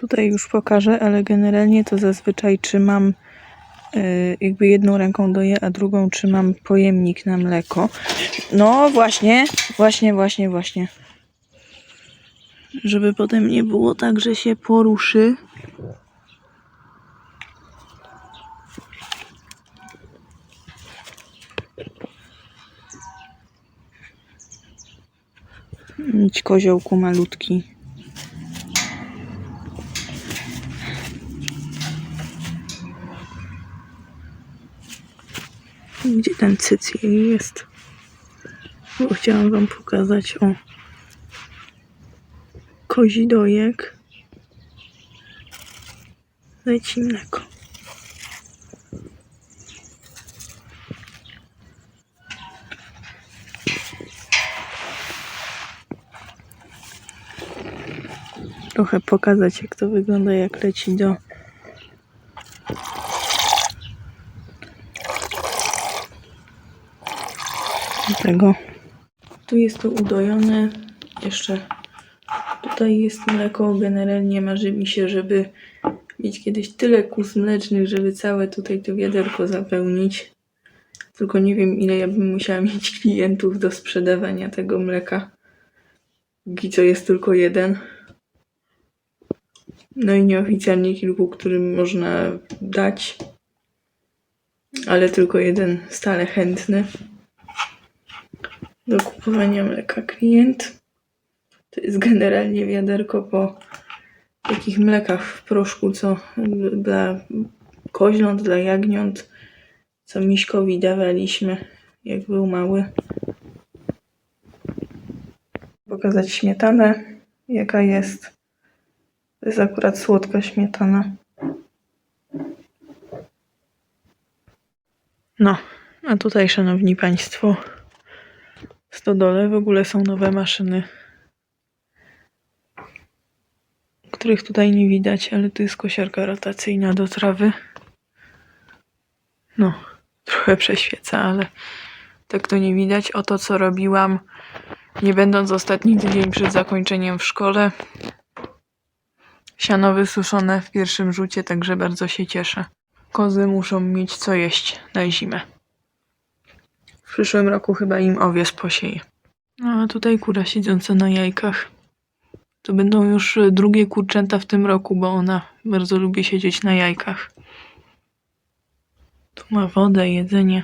Tutaj już pokażę, ale generalnie to zazwyczaj trzymam y, jakby jedną ręką doję, a drugą trzymam pojemnik na mleko. No właśnie, właśnie, właśnie, właśnie. Żeby potem nie było tak, że się poruszy. Idź koziołku malutki. Gdzie ten cyc jej jest? Bo chciałam wam pokazać o kozi dojek. Leci mleko. Trochę pokazać jak to wygląda jak leci do tego. Tu jest to udojone. Jeszcze tutaj jest mleko. Generalnie marzy mi się, żeby mieć kiedyś tyle kus mlecznych, żeby całe tutaj to wiaderko zapełnić. Tylko nie wiem, ile ja bym musiała mieć klientów do sprzedawania tego mleka. Póki co jest tylko jeden. No i nieoficjalnie kilku, którym można dać. Ale tylko jeden stale chętny do kupowania mleka klient. To jest generalnie wiaderko po takich mlekach w proszku, co dla koźląt, dla jagniąt, co Miśkowi dawaliśmy, jak był mały. Pokazać śmietanę, jaka jest. To jest akurat słodka śmietana. No, a tutaj, szanowni państwo, stodole w ogóle są nowe maszyny, których tutaj nie widać, ale tu jest kosiarka rotacyjna do trawy. No, trochę prześwieca, ale tak to nie widać. Oto co robiłam, nie będąc ostatni tydzień przed zakończeniem w szkole. Siano wysuszone w pierwszym rzucie, także bardzo się cieszę. Kozy muszą mieć co jeść na zimę. W przyszłym roku chyba im owies posieje. A tutaj kura siedząca na jajkach. To będą już y, drugie kurczęta w tym roku, bo ona bardzo lubi siedzieć na jajkach. Tu ma wodę, jedzenie.